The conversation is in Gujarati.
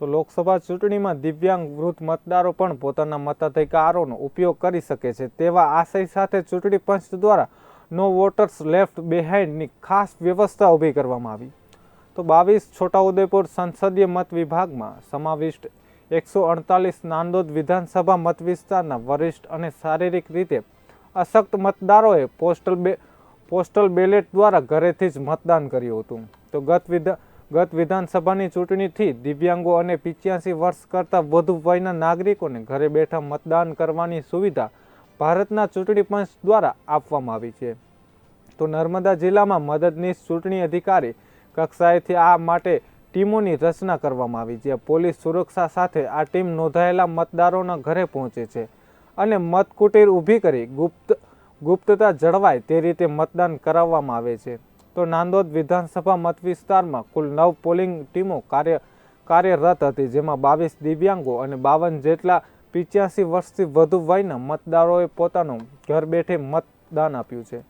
તો લોકસભા ચૂંટણીમાં દિવ્યાંગ વૃદ્ધ મતદારો પણ પોતાના મતાધિકારોનો ઉપયોગ કરી શકે છે તેવા આશય સાથે ચૂંટણી પંચ દ્વારા નો વોટર્સ લેફ્ટ બિહાઇન્ડની ખાસ વ્યવસ્થા ઊભી કરવામાં આવી. તો બાવીસ છોટાઉદેપુર સંસદીય મત વિભાગમાં સમાવિષ્ટ એકસો અડતાલીસ નાંદોદ વિધાનસભા મત વિસ્તારના વરિષ્ઠ અને શારીરિક રીતે અશક્ત મતદારોએ પોસ્ટલ બે, પોસ્ટલ બેલેટ દ્વારા ઘરેથી જ મતદાન કર્યું હતું. તો ગત વિધા ગત વિધાનસભાની ચૂંટણીથી દિવ્યાંગો અને પિચ્યાસી વર્ષ કરતાં વધુ વયના નાગરિકોને ઘરે બેઠા મતદાન કરવાની સુવિધા ભારતના ચૂંટણી પંચ દ્વારા આપવામાં આવી છે. તો નર્મદા જિલ્લામાં મદદનીશ ચૂંટણી અધિકારી કક્ષાએથી આ માટે ટીમોની રચના કરવામાં આવી છે પોલીસ સુરક્ષા સાથે આ ટીમ નોંધાયેલા મતદારોના ઘરે પહોંચે છે અને મતકુટીર ઊભી કરી ગુપ્ત, ગુપ્તતા જળવાય તે રીતે મતદાન કરાવવામાં આવે છે. તો નાંદોદ વિધાનસભા મત વિસ્તારમાં કુલ નવ પોલિંગ ટીમો કાર્ય કાર્યરત હતી, જેમાં બાવીસ દિવ્યાંગો અને બાવન જેટલા પિચ્યાસી વર્ષથી વધુ વયના મતદારોએ પોતાનું ઘર બેઠે મતદાન આપ્યું છે.